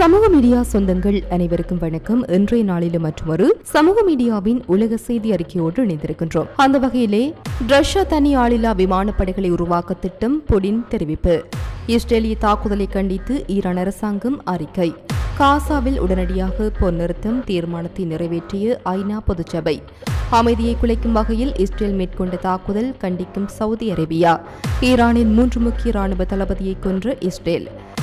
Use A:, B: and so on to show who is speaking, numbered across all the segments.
A: சமூக மீடியா சொந்தங்கள் அனைவருக்கும் வணக்கம். இன்றைய நாளிலும் மற்றொரு சமூக மீடியாவின் உலக செய்தி அறிக்கையோடு இணைந்திருக்கின்றோம். அந்த வகையிலே ரஷ்யா தனி ஆளில்லா விமானப்படைகளை உருவாக்க திட்டம் புடின் தெரிவிப்பு. இஸ்ரேலிய தாக்குதலை கண்டித்து ஈரான் அரசாங்கம் அறிக்கை. காசாவில் உடனடியாக போர் நிறுத்தம் தீர்மானத்தை நிறைவேற்றிய ஐநா பொதுச்சபை. அமைதியை குலைக்கும் வகையில் இஸ்ரேல் மேற்கொண்ட தாக்குதல் கண்டிக்கும் சவுதி அரேபியா. ஈரானின் மூன்று முக்கிய ராணுவ தளபதியை கொன்ற இஸ்ரேல்.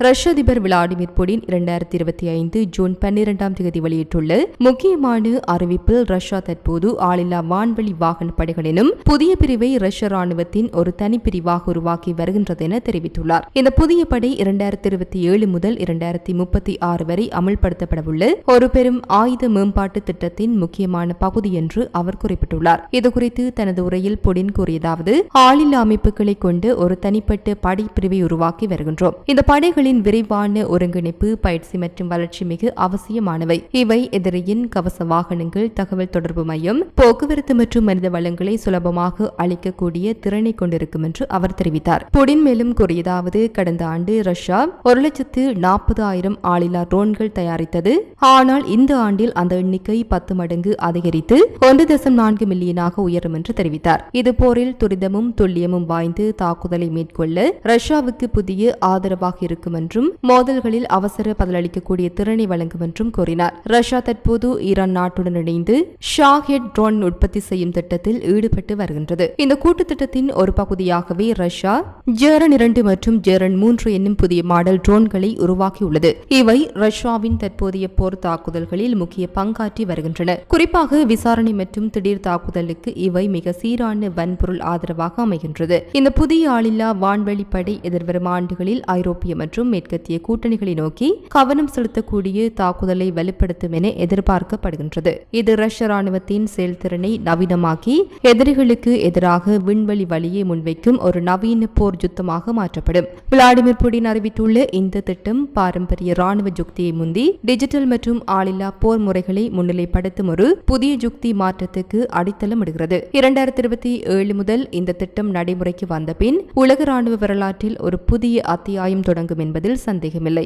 A: ரஷ்ய அதிபர் விளாடிமிர் புடின் இரண்டாயிரத்தி இருபத்தி ஐந்து ஜூன் பன்னிரெண்டாம் தேதி வெளியிட்டுள்ள முக்கியமான அறிவிப்பில் ரஷ்யா தற்போது ஆளில்லா வான்வழி வாகன படைகளினும் புதிய பிரிவை ரஷ்ய ராணுவத்தின் ஒரு தனிப்பிரிவாக உருவாக்கி வருகின்றது என தெரிவித்துள்ளார். இந்த புதிய படை இரண்டாயிரத்தி இருபத்தி ஏழு முதல் இரண்டாயிரத்தி முப்பத்தி ஆறு வரை அமல்படுத்தப்படவுள்ள ஒரு பெரும் ஆயுத மேம்பாட்டு திட்டத்தின் முக்கியமான பகுதி என்று அவர் குறிப்பிட்டுள்ளார். இதுகுறித்து தனது உரையில் புடின் கூறியதாவது ஆளில்லா அமைப்புகளை கொண்டு ஒரு தனிப்பட்ட படைப்பிரிவை உருவாக்கி வருகின்றோம். இந்த படைகளில் படைகளின் விரைவான ஒருங்கிணைப்பு பயிற்சி மற்றும் வளர்ச்சி மிக அவசியமானவை. இவை எதிரியின் கவச வாகனங்கள் தகவல் தொடர்பு மையம் போக்குவரத்து மற்றும் மனித வளங்களை சுலபமாக அளிக்கக்கூடிய திறனை கொண்டிருக்கும் என்று அவர் தெரிவித்தார். புடின் மேலும் கூறியதாவது கடந்த ஆண்டு ரஷ்யா ஒரு லட்சத்து நாற்பது ஆயிரம் ஆளில்லா ட்ரோன்கள் தயாரித்தது. ஆனால் இந்த ஆண்டில் அந்த எண்ணிக்கை பத்து மடங்கு அதிகரித்து ஒன்று தசம் நான்கு மில்லியனாக உயரும் என்று தெரிவித்தார். இது போரில் துரிதமும் துல்லியமும் வாய்ந்து தாக்குதலை மேற்கொள்ள ரஷ்யாவுக்கு புதிய ஆதரவாக இருக்கும் என்றும் மோதல்களில் அவசர பதிலளிக்கக்கூடிய திறனை வழங்கும் என்றும் கூறினார் ரஷ்யா தற்போது ஈரான் நாட்டுடன் இணைந்து ஷாஹெட் ட்ரோன் உற்பத்தி செய்யும் திட்டத்தில் ஈடுபட்டு வருகின்றது. இந்த கூட்டு திட்டத்தின் ஒரு பகுதியாகவே ரஷ்யா ஜேரன் இரண்டு மற்றும் ஜேரன் மூன்று என்னும் புதிய மாடல் ட்ரோன்களை உருவாக்கியுள்ளது. இவை ரஷ்யாவின் தற்போதைய போர் தாக்குதல்களில் முக்கிய பங்காற்றி வருகின்றன. குறிப்பாக விசாரணை மற்றும் திடீர் தாக்குதலுக்கு இவை மிக சீரான வன்பொருள் ஆதரவாக அமைகின்றது. இந்த புதிய ஆளில்லா வான்வெளிப்படை எதிர்வரும் ஆண்டுகளில் ஐரோப்பிய மற்றும் மேற்கத்திய கூட்டணிகளை நோக்கி கவனம் செலுத்தக்கூடிய தாக்குதலை வலுப்படுத்தும் என எதிர்பார்க்கப்படுகின்றது. இது ரஷ்ய ராணுவத்தின் செயல்திறனை நவீனமாக்கி எதிரிகளுக்கு எதிராக விண்வெளி வழியை முன்வைக்கும் ஒரு நவீன போர் யுத்தமாக மாற்றப்படும். விளாடிமிர் புடின் அறிவித்துள்ள இந்த திட்டம் பாரம்பரிய ராணுவ யுக்தியை முந்தி டிஜிட்டல் மற்றும் ஆளில்லா போர் முறைகளை முன்னிலைப்படுத்தும் ஒரு புதிய யுக்தி மாற்றத்துக்கு அடித்தளமிடுகிறது. இரண்டாயிரத்தி இருபத்தி ஏழு முதல் இந்த திட்டம் நடைமுறைக்கு வந்த பின் உலக ராணுவ வரலாற்றில் ஒரு புதிய அத்தியாயம் தொடங்கும் என்பது என்பதில் சந்தேகமில்லை.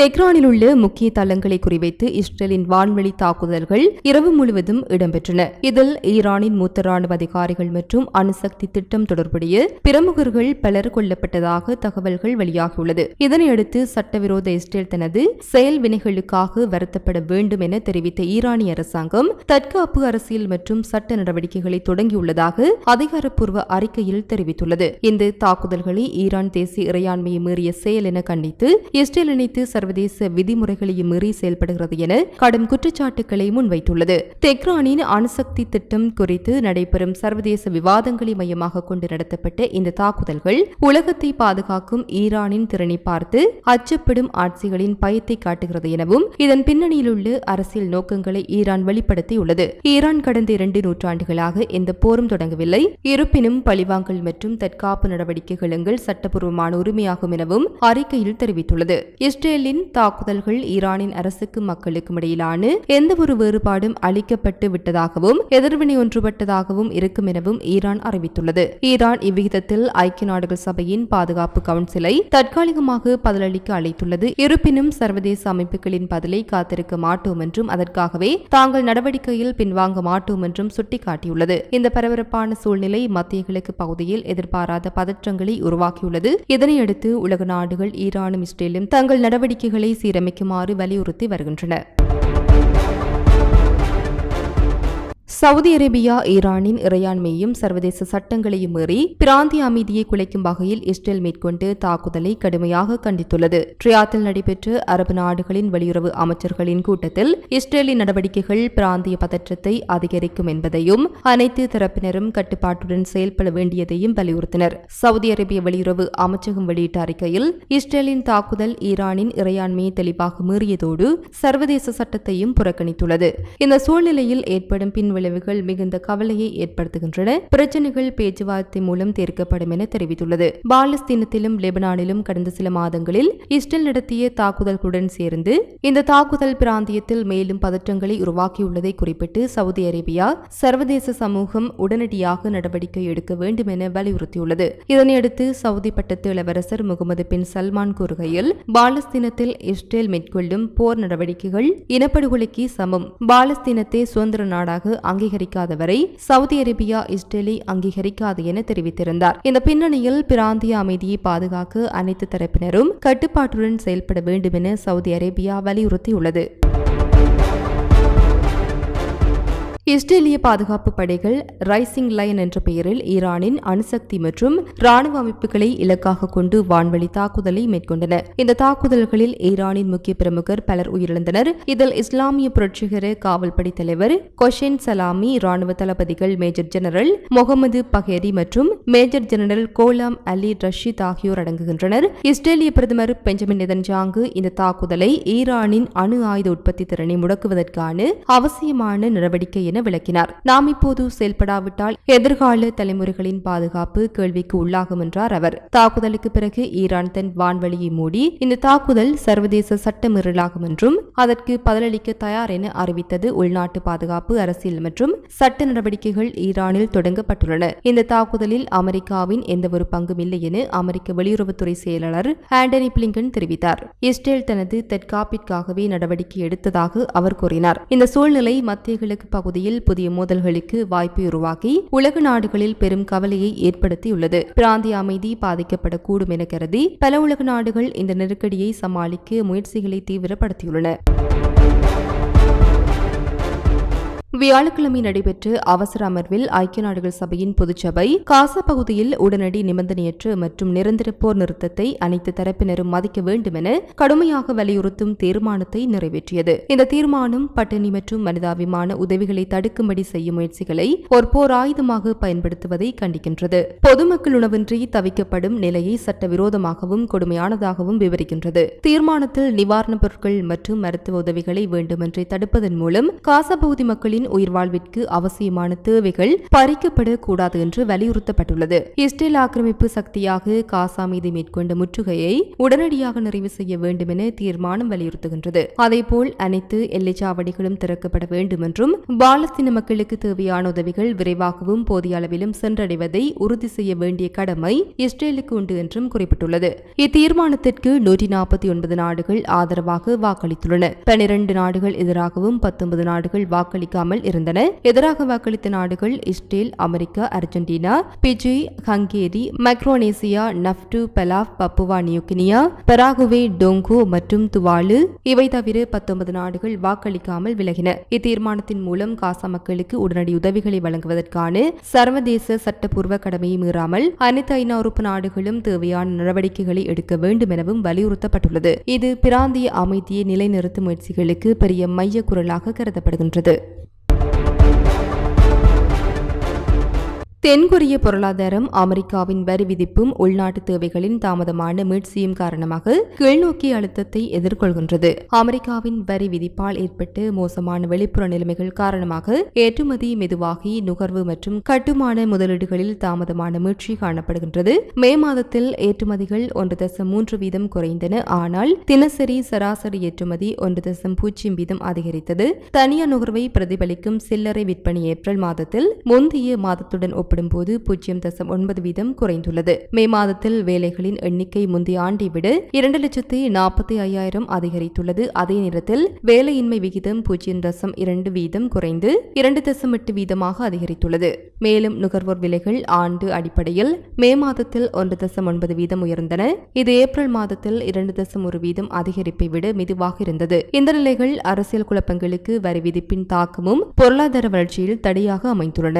A: தெஹ்ரானில் உள்ள முக்கிய தளங்களை குறிவைத்து இஸ்ரேலின் வான்வெளி தாக்குதல்கள் இரவு முழுவதும் இடம்பெற்றன. இதில் ஈரானின் மூத்த ராணுவ அதிகாரிகள் மற்றும் அணுசக்தி திட்டம் தொடர்புடைய பிரமுகர்கள் பலர் கொல்லப்பட்டதாக தகவல்கள் வெளியாகியுள்ளது. இதனையடுத்து சட்டவிரோத இஸ்ரேல் தனது செயல் வினைகளுக்காக வருத்தப்பட வேண்டும் என தெரிவித்த ஈரானிய அரசாங்கம் தற்காப்பு அரசியல் மற்றும் சட்ட நடவடிக்கைகளை தொடங்கியுள்ளதாக அதிகாரப்பூர்வ அறிக்கையில் தெரிவித்துள்ளது. இந்த தாக்குதல்களை ஈரான் தேசிய இறையாண்மையை மீறிய செயல் என கண்டித்து இஸ்ரேல் இணைத்து சர்வ சர்வதேச விதிமுறைகளையும் மீறி செயல்படுகிறது என கடும் குற்றச்சாட்டுகளை முன்வைத்துள்ளது. தெஹ்ரானின் அணுசக்தி திட்டம் குறித்து நடைபெறும் சர்வதேச விவாதங்களை மையமாக கொண்டு நடத்தப்பட்ட இந்த தாக்குதல்கள் உலகத்தை பாதுகாக்கும் ஈரானின் திறனை பார்த்து அச்சப்படும் ஆட்சிகளின் பயத்தை காட்டுகிறது எனவும் இதன் பின்னணியிலுள்ள அரசியல் நோக்கங்களை ஈரான் வெளிப்படுத்தியுள்ளது. ஈரான் கடந்த இரண்டு நூற்றாண்டுகளாக எந்த போரும் தொடங்கவில்லை. இருப்பினும் பழிவாங்கல் மற்றும் தற்காப்பு நடவடிக்கைகள் சட்டப்பூர்வமான உரிமையாகும் எனவும் அறிக்கையில் தெரிவித்துள்ளது. இஸ்ரேலில் இஸ்ரேலின் தாக்குதல்கள் ஈரானின் அரசுக்கும் மக்களுக்கும் இடையிலான எந்த ஒரு வேறுபாடும் அளிக்கப்பட்டு விட்டதாகவும் எதிர்வினை ஒன்றுபட்டதாகவும் இருக்கும் எனவும் ஈரான் அறிவித்துள்ளது. ஈரான் இவ்விகிதத்தில் ஐக்கிய நாடுகள் சபையின் பாதுகாப்பு கவுன்சிலை தற்காலிகமாக பதிலளிக்க அழைத்துள்ளது. இருப்பினும் சர்வதேச அமைப்புகளின் பதிலை காத்திருக்க மாட்டோம் என்றும் அதற்காகவே தாங்கள் நடவடிக்கையில் பின்வாங்க மாட்டோம் என்றும் சுட்டிக்காட்டியுள்ளது. இந்த பரபரப்பான சூழ்நிலை மத்திய கிழக்கு பகுதியில் எதிர்பாராத பதற்றங்களை உருவாக்கியுள்ளது. இதனையடுத்து உலக நாடுகள் ஈரானும் இஸ்ரேலும் தங்கள் நடவடிக்கை நடவடிக்கைகளை சீரமைக்குமாறு வலியுறுத்தி வருகின்றன சவுதி அரேபியா ஈரானின் இறையாண்மையும் சர்வதேச சட்டங்களையும் மீறி பிராந்திய அமைதியை குலைக்கும் வகையில் இஸ்ரேல் மேற்கொண்டு தாக்குதலை கடுமையாக கண்டித்துள்ளது. ட்ரியாத்தில் நடைபெற்ற அரபு நாடுகளின் வெளியுறவு அமைச்சர்களின் கூட்டத்தில் இஸ்ரேலின் நடவடிக்கைகள் பிராந்திய பதற்றத்தை அதிகரிக்கும் என்பதையும் அனைத்து தரப்பினரும் கட்டுப்பாட்டுடன் செயல்பட வேண்டியதையும் வலியுறுத்தினர். சவுதி அரேபிய வெளியுறவு அமைச்சகம் வெளியிட்ட அறிக்கையில் இஸ்ரேலின் தாக்குதல் ஈரானின் இறையாண்மையை தெளிவாக மீறியதோடு சர்வதேச சட்டத்தையும் புறக்கணித்துள்ளது. இந்த சூழ்நிலையில் ஏற்படும் பின்விளை விளைவுகள் மிகுந்த கவலையை ஏற்படுத்துகின்றன. பிரச்சனைகள் பேச்சுவார்த்தை மூலம் தீர்க்கப்படும் என தெரிவித்துள்ளது. பாலஸ்தீனத்திலும் லெபனானிலும் கடந்த சில மாதங்களில் இஸ்ரேல் நடத்திய தாக்குதல்களுடன் சேர்ந்து இந்த தாக்குதல் பிராந்தியத்தில் மேலும் பதற்றங்களை உருவாக்கியுள்ளதை குறிப்பிட்டு சவுதி அரேபியா சர்வதேச சமூகம் உடனடியாக நடவடிக்கை எடுக்க வேண்டும் என வலியுறுத்தியுள்ளது. இதனையடுத்து சவுதி பட்டத்து இளவரசர் முகமது பின் சல்மான் கூறுகையில் பாலஸ்தீனத்தில் இஸ்ரேல் மேற்கொள்ளும் போர் நடவடிக்கைகள் இனப்படுகொலைக்கு சமம். பாலஸ்தீனத்தை சுதந்திர நாடாக அங்கீகரிக்காதவரை சவுதி அரேபியா இஸ்ரேலை அங்கீகரிக்காது என தெரிவித்திருந்தார். இந்த பின்னணியில் பிராந்திய அமைதியை பாதுகாக்க அனைத்து தரப்பினரும் கட்டுப்பாட்டுடன் செயல்பட வேண்டும் என சவுதி அரேபியா வலியுறுத்தியுள்ளது. இஸ்ரேலிய பாதுகாப்பு படைகள் ரைசிங் லைன் என்ற பெயரில் ஈரானின் அணுசக்தி மற்றும் ராணுவ அமைப்புகளை இலக்காக கொண்டு வான்வழி தாக்குதலை மேற்கொண்டன. இந்த தாக்குதல்களில் ஈரானின் முக்கிய பிரமுகர் பலர் உயிரிழந்தனர். இதில் இஸ்லாமிய புரட்சிகர காவல்படை தலைவர் கொஷேன் சலாமி ராணுவ தளபதிகள் மேஜர் ஜெனரல் முகமது பஹேரி மற்றும் major general Gholam Ali Rashid ஆகியோர் அடங்குகின்றனர். இஸ்ரேலிய பிரதமர் பெஞ்சமின் நெதன்ஜாங்கு இந்த தாக்குதலை ஈரானின் அணு ஆயுத உற்பத்தி திறனை முடக்குவதற்கான அவசியமான நடவடிக்கை என விளக்கினார். நாம் இப்போது செயல்படாவிட்டால் எதிர்கால தலைமுறைகளின் பாதுகாப்பு கேள்விக்கு உள்ளாகும் என்றார் அவர். தாக்குதலுக்கு பிறகு ஈரான் தன் வான்வழியை மூடி இந்த தாக்குதல் சர்வதேச சட்டமீறலாகும் என்றும் அதற்கு பதிலளிக்க தயார் என அறிவித்தது உள்நாட்டு பாதுகாப்பு அரசியல் மற்றும் சட்ட நடவடிக்கைகள் ஈரானில் தொடங்கப்பட்டுள்ளன. இந்த தாக்குதலில் அமெரிக்காவின் எந்தவொரு பங்கும் இல்லை என அமெரிக்க வெளியுறவுத்துறை செயலாளர் ஆண்டனி பிளிங்கன் தெரிவித்தார். இஸ்ரேல் தனது தற்காப்பிற்காகவே நடவடிக்கை எடுத்ததாக அவர் கூறினார். இந்த சூழ்நிலை மத்திய கிழக்கு பகுதியில் புதிய மோதல்களுக்கு வாய்ப்பை உருவாக்கி உலக நாடுகளில் பெரும் கவலையை ஏற்படுத்தியுள்ளது. பிராந்திய அமைதி பாதிக்கப்படக்கூடும் என கருதி பல உலக நாடுகள் இந்த நெருக்கடியை சமாளிக்க முயற்சிகளை தீவிரப்படுத்தியுள்ளன. வியாழக்கிழமை நடைபெற்ற அவசர அமர்வில் ஐக்கிய நாடுகள் சபையின் பொதுச்சபை காசா பகுதியில் உடனடி நிபந்தனையற்ற மற்றும் நிரந்தர போர் நிறுத்தத்தை அனைத்து தரப்பினரும் மதிக்க வேண்டும் என கடுமையாக வலியுறுத்தும் தீர்மானத்தை நிறைவேற்றியது. இந்த தீர்மானம் பட்டினி மற்றும் மனிதாபிமான உதவிகளை தடுக்கும்படி செய்யும் முயற்சிகளை ஒரு போர் ஆயுதமாக பயன்படுத்துவதை கண்டிக்கின்றது. பொதுமக்கள் உணவின்றி தவிக்கப்படும் நிலையை சட்டவிரோதமாகவும் கொடுமையானதாகவும் விவரிக்கின்றது. தீர்மானத்தில் நிவாரணப் பொருட்கள் மற்றும் மருத்துவ உதவிகளை வேண்டுமென்றே தடுப்பதன் மூலம் காசா பகுதி மக்களின் உயிர் வாழ்விற்கு அவசியமான தேவைகள் பறிக்கப்படக்கூடாது என்று வலியுறுத்தப்பட்டுள்ளது. இஸ்ரேல் ஆக்கிரமிப்பு சக்தியாக காசா மீது மேற்கொண்ட முற்றுகையை உடனடியாக நிறைவு செய்ய வேண்டும் என தீர்மானம் வலியுறுத்துகின்றது. அதேபோல் அனைத்து எல்லைச்சாவடிகளும் திறக்கப்பட வேண்டும் என்றும் பாலஸ்தீன மக்களுக்கு தேவையான உதவிகள் விரைவாகவும் போதிய அளவிலும் சென்றடைவதை உறுதி செய்ய வேண்டிய கடமை இஸ்ரேலுக்கு உண்டு என்றும் குறிப்பிட்டுள்ளது. இத்தீர்மானத்திற்கு நூற்றி நாற்பத்தி ஒன்பது நாடுகள் ஆதரவாக வாக்களித்துள்ளன. பனிரண்டு நாடுகள் எதிராகவும் பத்தொன்பது நாடுகள் வாக்களிக்காமல் இருந்தன. எதிராக வாக்களித்த நாடுகள் Israel America Argentina Fiji Hungary Micronesia நப்டு Palau Papua New Guinea Paraguay Tonga மற்றும் துவாலு இவை தவிர பத்தொன்பது நாடுகள் வாக்களிக்காமல் விலகின. இத்தீர்மானத்தின் மூலம் காசா மக்களுக்கு உடனடி உதவிகளை வழங்குவதற்கான சர்வதேச சட்டப்பூர்வ கடமையை மீறாமல் அனைத்து ஐநா உறுப்பு நாடுகளும் தேவையான நடவடிக்கைகளை எடுக்க வேண்டும் எனவும் வலியுறுத்தப்பட்டுள்ளது. இது பிராந்திய அமைதியை நிலைநிறுத்தும் முயற்சிகளுக்கு பெரிய மைய குரலாக கருதப்படுகின்றது. தென்கொரிய பொருளாதாரம் அமெரிக்காவின் வரி விதிப்பும் உள்நாட்டு தேவைகளின் தாமதமான மீட்சியும் காரணமாக கீழ்நோக்கிய அழுத்தத்தை எதிர்கொள்கின்றது. அமெரிக்காவின் வரி விதிப்பால் ஏற்பட்டு மோசமான வெளிப்புற நிலைமைகள் காரணமாக ஏற்றுமதி மெதுவாகி நுகர்வு மற்றும் கட்டுமான முதலீடுகளில் தாமதமான மீட்சி காணப்படுகின்றது. மே மாதத்தில் ஏற்றுமதிகள் ஒன்று தசம் மூன்று வீதம் குறைந்தன. ஆனால் தினசரி சராசரி ஏற்றுமதி ஒன்று தசம் பூஜ்ஜியம் வீதம் அதிகரித்தது. தனியார் நுகர்வை பிரதிபலிக்கும் சில்லறை விற்பனை ஏப்ரல் மாதத்தில் முந்தைய மாதத்துடன் ஒப்பிடும்போது பூஜ்ஜியம் தசம் ஒன்பது வீதம் குறைந்துள்ளது. மே மாதத்தில் வேலைகளின் எண்ணிக்கை முந்தைய ஆண்டை விட இரண்டு லட்சத்தி நாற்பத்தி ஐயாயிரம் அதிகரித்துள்ளது. அதே நேரத்தில் வேலையின்மை விகிதம் பூஜ்ஜியம் தசம் இரண்டு வீதம் குறைந்து இரண்டு தசம் எட்டு வீதமாக அதிகரித்துள்ளது. மேலும் நுகர்வோர் விலைகள் ஆண்டு அடிப்படையில் மே மாதத்தில் ஒன்று தசம் ஒன்பது வீதம் உயர்ந்தன. இது ஏப்ரல் மாதத்தில் இரண்டு தசம் ஒரு வீதம் அதிகரிப்பை விட மெதுவாக இருந்தது. இந்த நிலைகள் அரசியல் குழப்பங்களுக்கு வரி விதிப்பின் தாக்கமும் பொருளாதார வளர்ச்சியில் தடையாக அமைந்துள்ளன.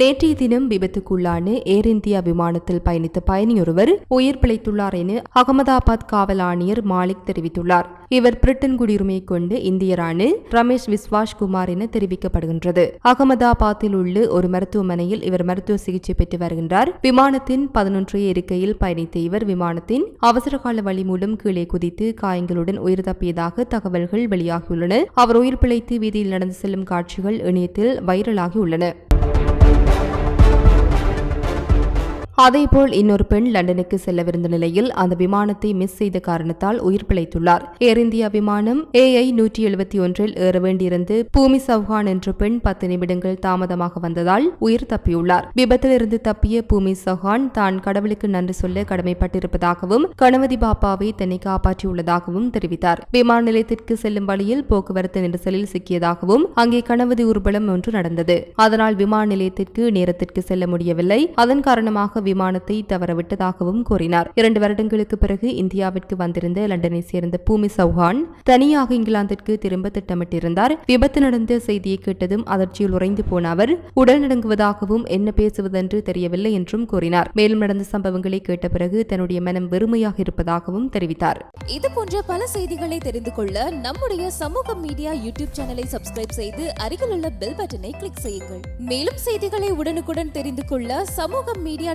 A: நேற்றைய தினம் விபத்துக்குள்ளான ஏர் இந்தியா விமானத்தில் பயணித்த பயணியொருவர் உயிர் பிழைத்துள்ளார் என அகமதாபாத் காவல் ஆணையர் மாலிக் தெரிவித்துள்ளார். இவர் பிரிட்டன் குடியுரிமை கொண்டு இந்தியரான ரமேஷ் விஸ்வாஷ் குமார் என தெரிவிக்கப்படுகின்றது. அகமதாபாத்தில் உள்ள ஒரு மருத்துவமனையில் இவர் மருத்துவ சிகிச்சை பெற்று வருகின்றார். விமானத்தின் பதினொன்று இருக்கையில் பயணித்த இவர் விமானத்தின் அவசரகால வழி மூலம் கீழே குதித்து காயங்களுடன் உயிர் தப்பியதாக தகவல்கள் வெளியாகியுள்ளன. அவர் உயிர் பிழைத்து வீதியில் நடந்து செல்லும் காட்சிகள் இணையத்தில் வைரலாகியுள்ளன அதேபோல் இன்னொரு பெண் லண்டனுக்கு செல்லவிருந்த நிலையில் அந்த விமானத்தை மிஸ் செய்த காரணத்தால் உயிர் பிழைத்துள்ளார். ஏர் இந்தியா விமானம் ஏஐ நூற்றி எழுபத்தி ஒன்றில் ஏற வேண்டியிருந்து பூமி சௌஹான் என்ற பெண் பத்து நிமிடங்கள் தாமதமாக வந்ததால் உயிர் தப்பியுள்ளார். விபத்திலிருந்து தப்பிய பூமி சௌஹான் தான் கடவுளுக்கு நன்றி சொல்ல கடமைப்பட்டிருப்பதாகவும் கணவதி பாப்பாவை தன்னை காப்பாற்றியுள்ளதாகவும் தெரிவித்தார். விமான நிலையத்திற்கு செல்லும் வழியில் போக்குவரத்து நெரிசலில் சிக்கியதாகவும் அங்கே கணவதி ஊர்வலம் ஒன்று நடந்தது. அதனால் விமான நிலையத்திற்கு நேரத்திற்கு செல்ல முடியவில்லை. அதன் காரணமாக விமானத்தை தவறவிட்டதாகவும் கூறினார். இரண்டு வருடங்களுக்கு பிறகு இந்தியாவிற்கு வந்திருந்த லண்டனை சேர்ந்த பூமி சௌஹான் தனியாக இங்கிலாந்திற்கு திரும்ப திட்டமிட்டிருந்தார். விபத்து நடந்த செய்தியை கேட்டதும் அதிர்ச்சியில் உறைந்து போன அவர் உடல் நடுங்குவதாகவும் என்ன பேசுவதென்று தெரியவில்லை என்றும் கூறினார். மேலும் நடந்த சம்பவங்களை கேட்ட பிறகு தன்னுடைய மனம் வெறுமையாக இருப்பதாகவும் தெரிவித்தார்.
B: இது போன்ற பல செய்திகளை தெரிந்து கொள்ள நம்முடைய சமூக மீடியா யூடியூப் சேனலை சப்ஸ்கிரைப் செய்து அருகில் உள்ள பெல் பட்டனை கிளிக் செய்யுங்கள். மேலும் செய்திகளை உடனுக்குடன் தெரிந்து கொள்ள சமூக மீடியா